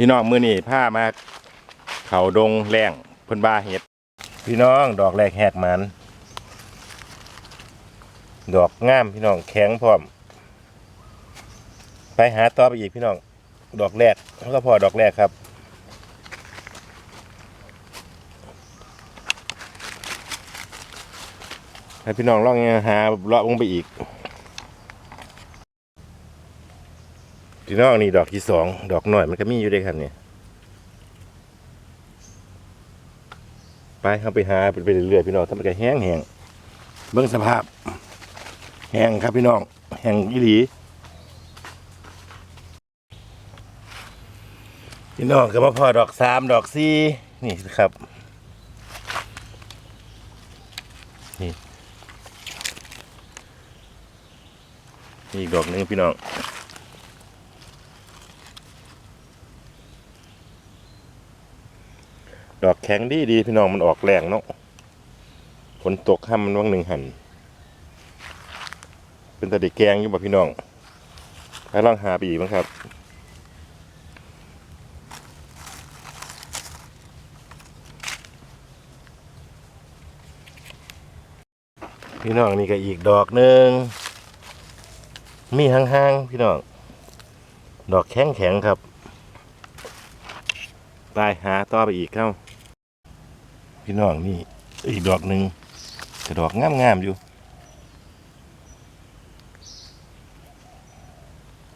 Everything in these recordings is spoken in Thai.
พี่น้องมือนี่ผ้ามาเขาดงแรงเพิ่นบาเห็ด พี่น้องดอกแรกแหกมัน ดอกงามพี่น้องแข็งพร้อม ไปหาต่อไปอีกพี่น้อง ดอกแรกแล้วก็พอดอกแรกครับให้พี่น้องลองหาเลาะลงไปอีก พี่น้องนี่ดอกที่สองดอกหน่อยมันก็มีอยู่ด้วยครับเนี่ยไปเข้าไปหาไปเรื่อยๆพี่น้องถ้ามันก็แห้งแห้งเบื้องสภาพ แห้งครับพี่น้อง แห้งอีหลีพี่น้องก็มาพอดอกสามดอกสี่นี่ครับ นี่นี่ดอกหนึ่งพี่น้อง ดอกแข็งดีดีพี่น้องมันออกแรงเนาะฝนตกห้ามมันว่างหนึ่งหันเป็นตะดิแกงอยู่บ่พี่น้องไปลองหาไปอีกมั้งครับพี่น้องนี่ก็อีกดอกหนึ่งมีห่างๆพี่น้องดอกแข็งแข็งๆครับไปหาต่อไปอีกเข้า พี่น้องนี่อีกดอกหนึ่งแต่ดอกงามๆอยู่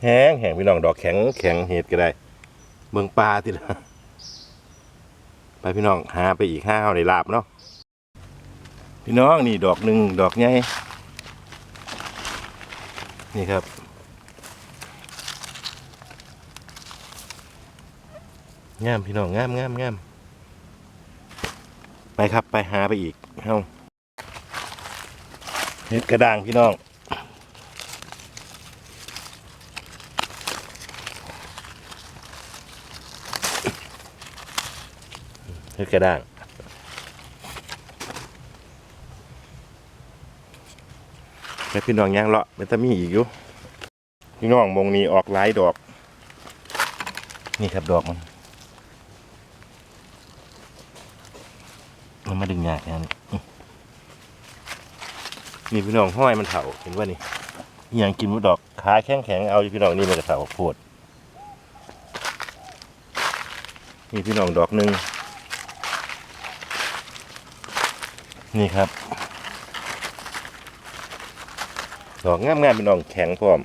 แห้งแห้งพี่น้องดอกแข็งแข็งเห็ดก็ได้เมืองปลาติละไปพี่น้องหาไปอีกห้าเอาในลาบเนาะพี่น้องนี่ดอกหนึ่งดอกใหญ่นี่ครับงามพี่น้องงามงามงาม ไปครับไปหาไปอีกเฮ้าเห็ดกระด้างพี่น้องเห็ดกระด้างไปพี่น้องย่างเลาะมันจะมีอีกอยู่พี่น้องมงนี้ออกหลายดอก นี่ครับดอกมัน มันมาดึงยากนะนี่มีพี่น้องห้อยมันเถาเห็นว่านี่อย่างกินมุดดอกขาแข็งแข็งเอาพี่น้องนี่มันจะเถาโพดนี่พี่น้องดอกหนึ่งนี่ครับ ดอกงามๆพี่น้องแข็งพร้อม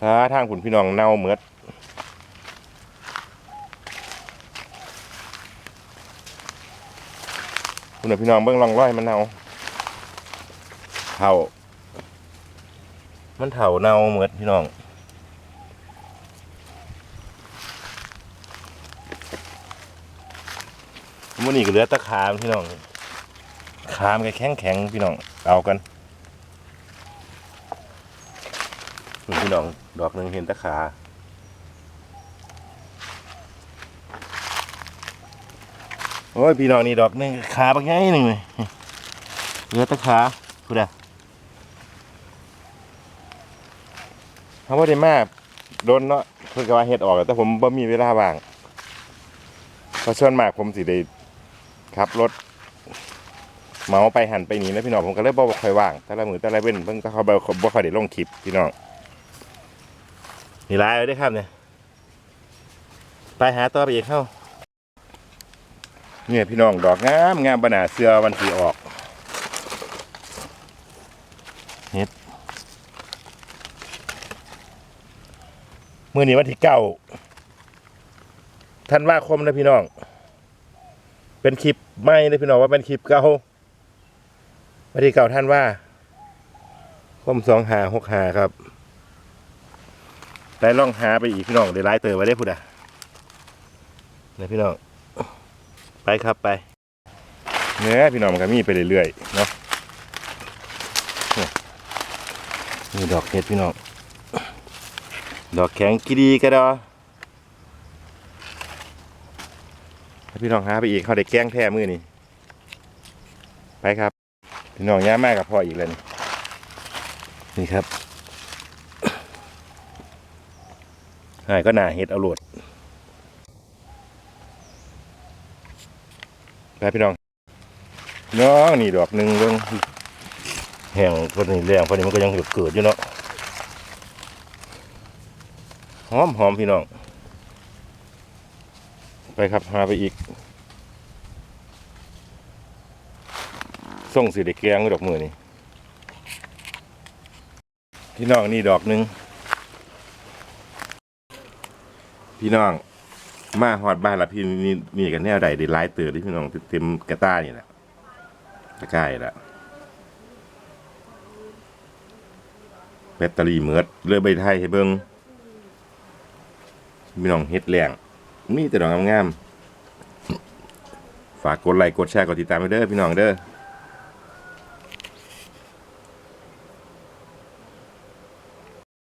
ขาทางผุนพี่น้องเน่าเหมือด คุณพี่น้องเบิ่งร่องร้อยมันเน่าเถ่า มันเถ่าเน่าเหมือนพี่น้องมันนี่ก็เหลือตะขามพี่น้อง ขามก็แข็งแข็งพี่น้อง เอากันนี่พี่น้อง ดอกหนึ่งเห็นตะขา โอ้ยพี่น้องนี่ดอกหนึงขาบางไงหนึ่งเลยเหลือแตะขาพูดอะเขาว่าได้มาโดนเนาะเพื่อว่าเฮ็ดออกแต่ผมบ่มีเวลาว่างเพราะส่วนมากผมสิได้ขับรถเมาไปหันไปหนีนะพี่น้องผมก็เลยบ่ค่อยว่างแต่ละมือแต่ละเว้นเพิ่งก็เขาบ่บ่ค่อยได้ลงคลิปพี่น้องนี่ลายเลยครับเนี่ยไปหาต่อไปอีกเข้า เนี่ยพี่น้องดอกงามงามบนาเสือวันที่ออกเฮ็ดมื่อนี้วันที่เก้าท่านว่าคมนะพี่น้อง เป็นคลิปไม่นะพี่น้องว่าเป็นคลิปเก่าวันที่เก้าท่านว่าคมสองหาหกหาครับไปล่องหาไปอีกพี่น้องเดี๋ยวไล่เตอไว้ได้พูดอะนี่ยพี่น้อง ไปครับไปเนื้อพี่น้องมันก็มีไปเรื่อยๆเนาะนี่ดอกเห็ดพี่น้อง ดอกแข็งกีดีก็ดอให้พี่น้องหาไปอีกเขาได้แกล้งแท้มือนี่ไปครับ พี่น้องย่ามากกับพ่ออีกเลยนี่นี่ครับหายก็หนาเฮ็ดเอาโหลด ไปพี่น้องน้องนี่ดอกหนึ่งเรื่องแห้งพอนี้แรงพอนี้มันก็ยังเกิดอยู่เนาะหอมหอมพี่น้อง ไปครับหาไปอีกส่งสีเด็กแกงดอกมือนี่พี่น้องนี่ดอกหนึ่งพี่น้อง มาหอดบ้านละพี่นี่นี่กันแนวใดได้หลายเตือที่พี่น้องเต็มกระต้านี่แหละตะกร้ายละแบตเตอรี่เมิดเลือใบไทยให้เบิ้งพี่น้องเฮ็ดแรงมีแต่ดอกงามๆฝากกดไลค์กดแชร์กดติดตามไปเด้อพี่น้องเด้อ